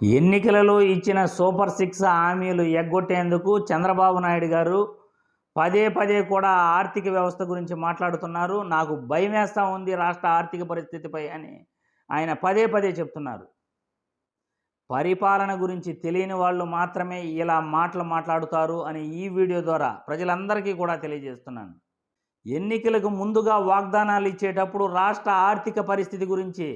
ఎన్నికలలో ఇచ్చిన super six హామీలు ఎగ్గొట్టేందుకు చంద్రబాబు నాయుడు గారు పదే పదే కూడా ఆర్థిక వ్యవస్థ గురించి మాట్లాడుతున్నారు. నాకు భయం వేస్తూ ఉంది రాష్ట్ర ఆర్థిక పరిస్థితిపై అని ఆయన పదే పదే చెప్తున్నారు. పరిపాలన గురించి తెలియని వాళ్ళు మాత్రమే ఇలా మాటలు మాట్లాడుతారు అని ఈ వీడియో ద్వారా ప్రజలందరికీ కూడా తెలియజేస్తున్నాను. ఎన్నికలకు ముందుగా వాగ్దానాలు ఇచ్చేటప్పుడు రాష్ట్ర ఆర్థిక పరిస్థితి గురించి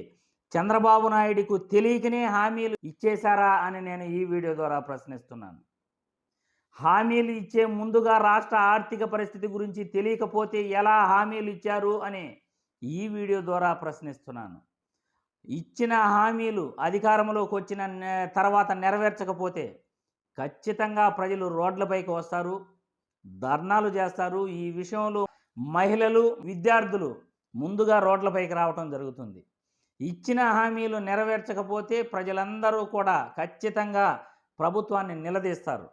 చంద్రబాబు నాయుడుకు తెలియకనే హామీలు ఇచ్చేశారా అని నేను ఈ వీడియో ద్వారా ప్రశ్నిస్తున్నాను. హామీలు ఇచ్చే ముందుగా రాష్ట్ర ఆర్థిక పరిస్థితి గురించి తెలియకపోతే ఎలా హామీలు ఇచ్చారు అని ఈ వీడియో ద్వారా ప్రశ్నిస్తున్నాను. ఇచ్చిన హామీలు అధికారంలోకి వచ్చిన తర్వాత నెరవేర్చకపోతే ఖచ్చితంగా ప్రజలు రోడ్లపైకి వస్తారు ధర్నాలు చేస్తారు. ఈ విషయంలో మహిళలు విద్యార్థులు ముందుగా రోడ్లపైకి రావటం జరుగుతుంది. ఇచ్చిన హామీలు నెరవేర్చకపోతే ప్రజలందరూ కూడా ఖచ్చితంగా ప్రభుత్వాన్ని నిలదీస్తారు.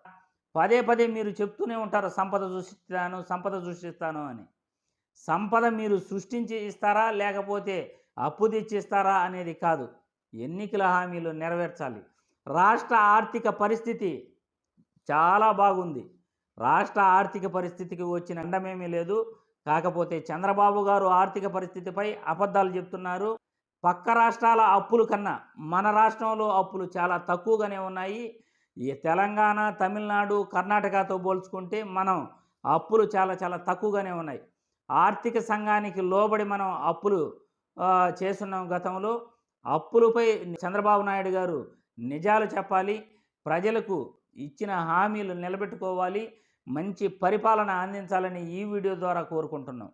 పదే పదే మీరు చెప్తూనే ఉంటారు సంపద సృష్టిస్తాను సంపద సృష్టిస్తాను అని. సంపద మీరు సృష్టించి ఇస్తారా లేకపోతే అప్పు తెచ్చి ఇస్తారా అనేది కాదు. ఎన్నికల హామీలు నెరవేర్చాలి. రాష్ట్ర ఆర్థిక పరిస్థితి చాలా బాగుంది. రాష్ట్ర ఆర్థిక పరిస్థితికి వచ్చిన అండమేమీ లేదు. కాకపోతే చంద్రబాబు గారు ఆర్థిక పరిస్థితిపై అబద్ధాలు చెప్తున్నారు. పక్క రాష్ట్రాల అప్పులు కన్నా మన రాష్ట్రంలో అప్పులు చాలా తక్కువగానే ఉన్నాయి. ఈ తెలంగాణ తమిళనాడు కర్ణాటకతో పోల్చుకుంటే మనం అప్పులు చాలా చాలా తక్కువగానే ఉన్నాయి. ఆర్థిక సంఘానికి లోబడి మనం అప్పులు చేస్తున్నాం గతంలో. అప్పులపై చంద్రబాబు నాయుడు గారు నిజాలు చెప్పాలి ప్రజలకు ఇచ్చిన హామీలు నిలబెట్టుకోవాలి మంచి పరిపాలన అందించాలని ఈ వీడియో ద్వారా కోరుకుంటున్నాం.